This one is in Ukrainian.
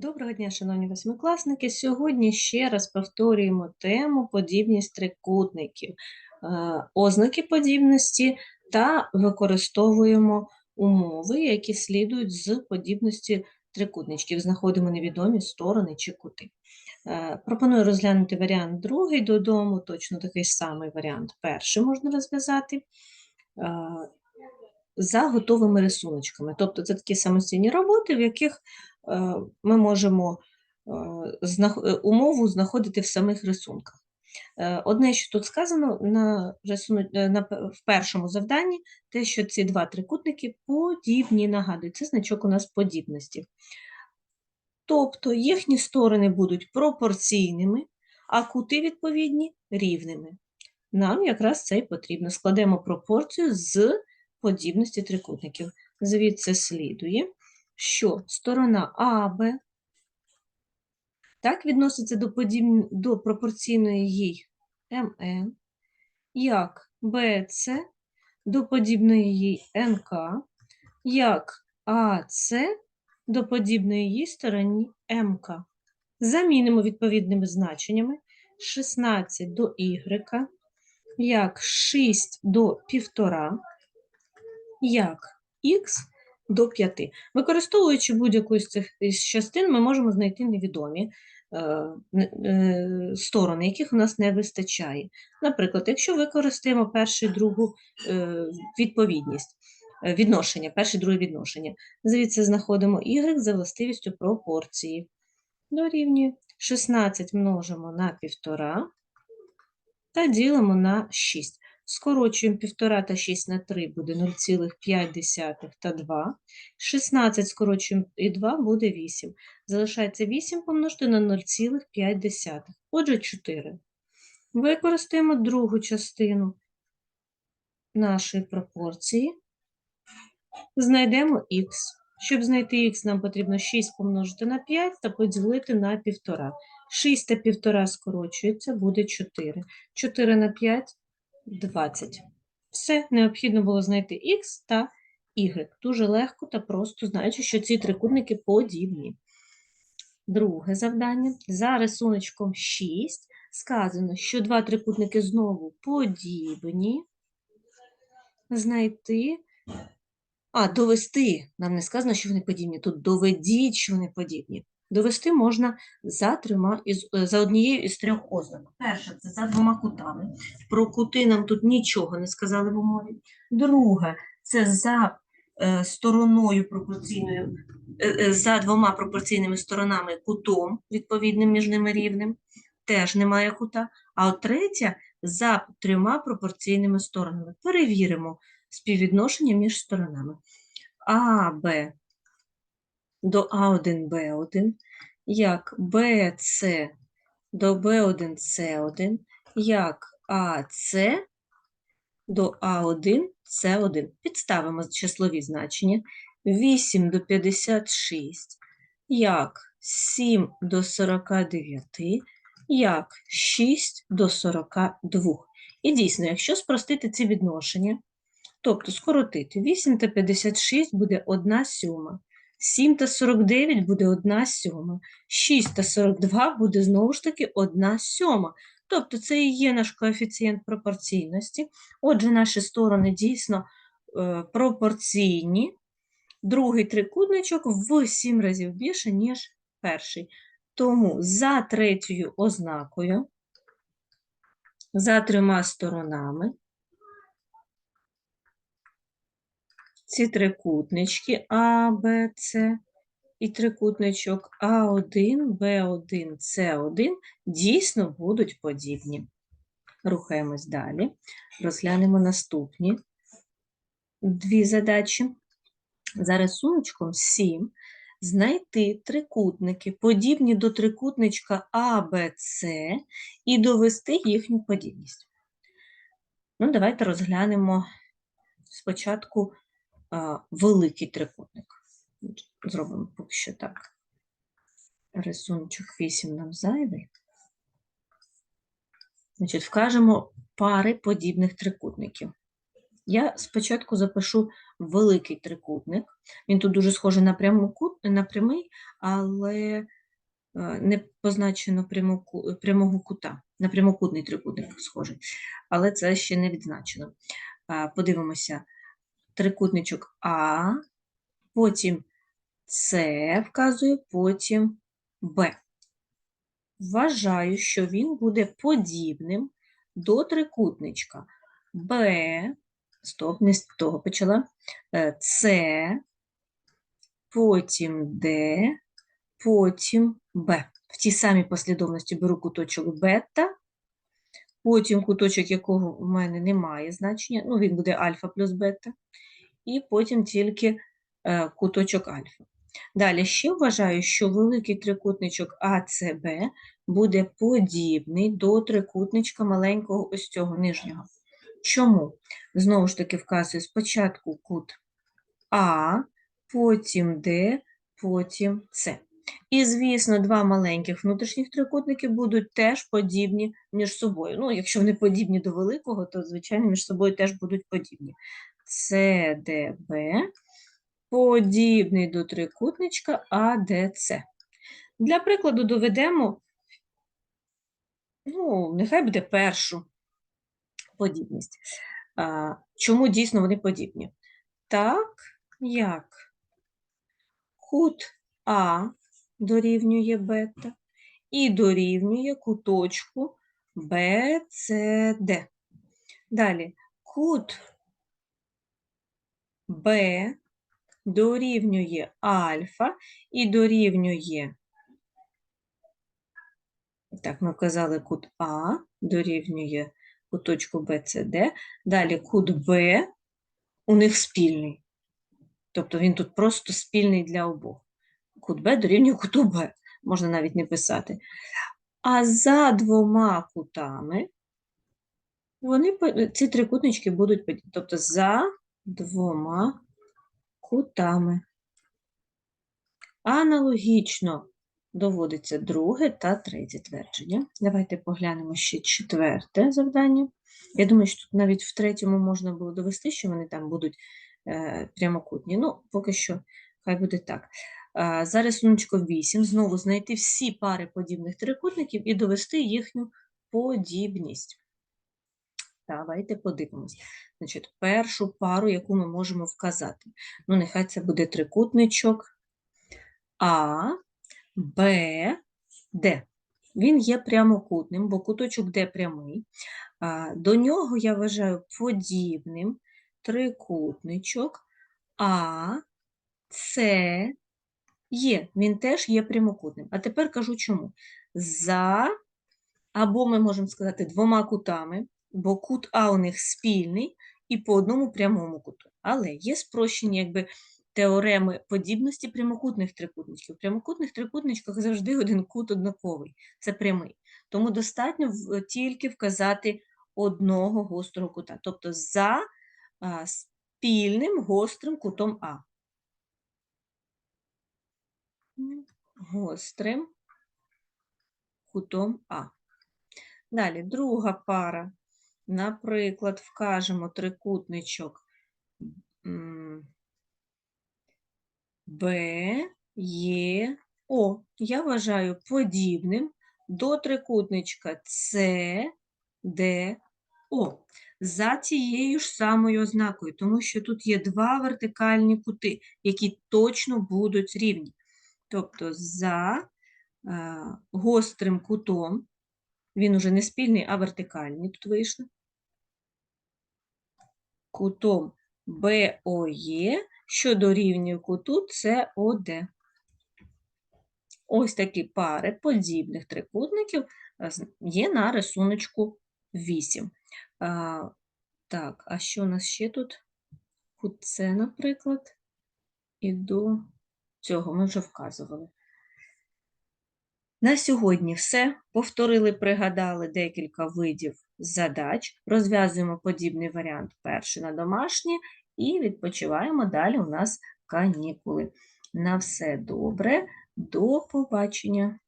Доброго дня, шановні восьмикласники. Сьогодні ще раз повторюємо тему подібність трикутників, е, ознаки подібності та використовуємо умови, які слідують з подібності трикутничків. Знаходимо невідомі сторони чи кути. Е, Пропоную розглянути варіант другий додому, точно такий самий варіант перший можна розв'язати. е, За готовими рисуночками. Тобто це такі самостійні роботи, в яких ми можемо е, е, умову знаходити в самих рисунках. Е, Одне, що тут сказано на, е, на, в першому завданні, те, що ці два трикутники подібні, нагадую, це значок у нас подібності. Тобто їхні сторони будуть пропорційними, а кути відповідні рівними. Нам якраз це і потрібно. Складемо пропорцію з подібності трикутників. Звідси слідує, що сторона АБ так відноситься до, подіб... до пропорційної їй МН, як БЦ до подібної їй НК, як АЦ до подібної їй стороні МК. Замінимо відповідними значеннями 16 до Y, як 6 до 1,5, як х до 5. Використовуючи будь-яку з цих частин, ми можемо знайти невідомі е, е, сторони, яких у нас не вистачає. Наприклад, якщо використаємо першу і другу е, відповідність, відношення, перше і друге відношення, звідси знаходимо y за властивістю пропорції. Дорівнює 16 множимо на 1,5 та ділимо на 6. Скорочуємо 1,5 та 6 на 3 буде 0,5 та 2. 16 скорочуємо і 2 буде 8. Залишається 8 помножити на 0,5. Отже, 4. Використаємо другу частину нашої пропорції. Знайдемо х. Щоб знайти х, нам потрібно 6 помножити на 5 та поділити на 1,5. 6 та 1,5 скорочується, буде 4. 4 на 5 – 20. Все, необхідно було знайти х та y. Дуже легко та просто, знаючи, що ці трикутники подібні. Друге завдання. За рисуночком 6 сказано, що два трикутники знову подібні. Знайти а, довести. Нам не сказано, що вони подібні. Тут доведіть, що вони подібні. Довести можна за трьома е, за однією із трьох ознак. Перше це за двома кутами. Про кути нам тут нічого не сказали в умові. Друге це за е, стороною пропорційною, е, за двома пропорційними сторонами кутом, відповідним між ними рівним. Теж немає кута. А от третя за трьома пропорційними сторонами. Перевіримо співвідношення між сторонами. АБ до А1, Б1, як БЦ до Б1, С1, як АЦ до А1, С1. Підставимо числові значення. 8 до 56, як 7 до 49, як 6 до 42. І дійсно, якщо спростити ці відношення, Тобто скоротити 8 та 56 буде 1 сьома, 7 та 49 буде 1 сьома, 6 та 42 буде знову ж таки 1 сьома. Тобто це і є наш коефіцієнт пропорційності. Отже, наші сторони дійсно е, пропорційні. Другий трикутничок в 7 разів більше, ніж перший. Тому за третьою ознакою, за трьома сторонами, ці трикутнички А, Б, С і трикутничок А1, Б1, С1 дійсно будуть подібні. Рухаємось далі. Розглянемо наступні дві задачі. За рисуночком 7 знайти трикутники, подібні до трикутничка АБЦ, і довести їхню подібність. Ну, давайте розглянемо спочатку а, великий трикутник. Зробимо поки що так. Рисуночок 8 нам зайвий. Значить, вкажемо пари подібних трикутників. Я спочатку запишу великий трикутник. Він тут дуже схожий на, прямокут, на прямий, але не позначено прямоку, прямого кута. На прямокутний трикутник схожий, але це ще не відзначено. Подивимося, трикутничок А, потім С вказує, потім Б. Вважаю, що він буде подібним до трикутничка Б, стоп, не з того почала, е, С, потім Д, потім Б. В тій самій послідовності беру куточок бета, потім куточок, якого в мене немає значення, ну він буде альфа плюс бета, і потім тільки е, куточок альфа. Далі ще вважаю, що великий трикутничок АЦБ буде подібний до трикутничка маленького ось цього нижнього. Чому? Знову ж таки вказую спочатку кут А, потім Д, потім С. І, звісно, два маленьких внутрішніх трикутники будуть теж подібні між собою. Ну, якщо вони подібні до великого, то, звичайно, між собою теж будуть подібні. СДБ подібний до трикутничка АДЦ. Для прикладу доведемо, ну, нехай буде першу подібність. А, Чому дійсно вони подібні? Так, як кут А дорівнює бета і дорівнює куточку BCD. Далі кут Б дорівнює альфа і дорівнює, так, ми вказали кут А, дорівнює куточку BCD, далі кут Б у них спільний. Тобто він тут просто спільний для обох. Кут Б дорівнює куту Б, можна навіть не писати. А за двома кутами вони, ці трикутнички будуть, тобто за двома кутами. Аналогічно доводиться друге та третє твердження. Давайте поглянемо ще четверте завдання. Я думаю, що тут навіть в третьому можна було довести, що вони там будуть е, прямокутні. Ну, поки що, хай буде так. А, За рисуночком 8 знову знайти всі пари подібних трикутників і довести їхню подібність. Давайте подивимось. Значить, першу пару, яку ми можемо вказати. Ну, нехай це буде трикутничок А, Б, Д. Він є прямокутним, бо куточок Д прямий. До нього я вважаю подібним трикутничок А, С, є. Він теж є прямокутним. А тепер кажу чому. За, або ми можемо сказати двома кутами, бо кут А у них спільний і по одному прямому куту. Але є спрощені якби теореми подібності прямокутних трикутничків. В прямокутних трикутничках завжди один кут однаковий, це прямий. Тому достатньо тільки вказати одного гострого кута, тобто за спільним гострим кутом А. Гострим кутом А. Далі, друга пара. Наприклад, вкажемо трикутничок Б, Є, О. Я вважаю подібним до трикутничка С, Д, О. За цією ж самою ознакою, тому що тут є два вертикальні кути, які точно будуть рівні. Тобто за е, гострим кутом він уже не спільний, а вертикальний тут вийшло. Кутом БОЄ, що дорівнює куту СОД. Ось такі пари подібних трикутників е, є на рисуночку 8. А, так, а що у нас ще тут? Кут С, наприклад, і до цього ми вже вказували. На сьогодні все. Повторили, пригадали декілька видів задач. Розв'язуємо подібний варіант перший на домашнє і відпочиваємо. Далі у нас канікули. На все добре. До побачення.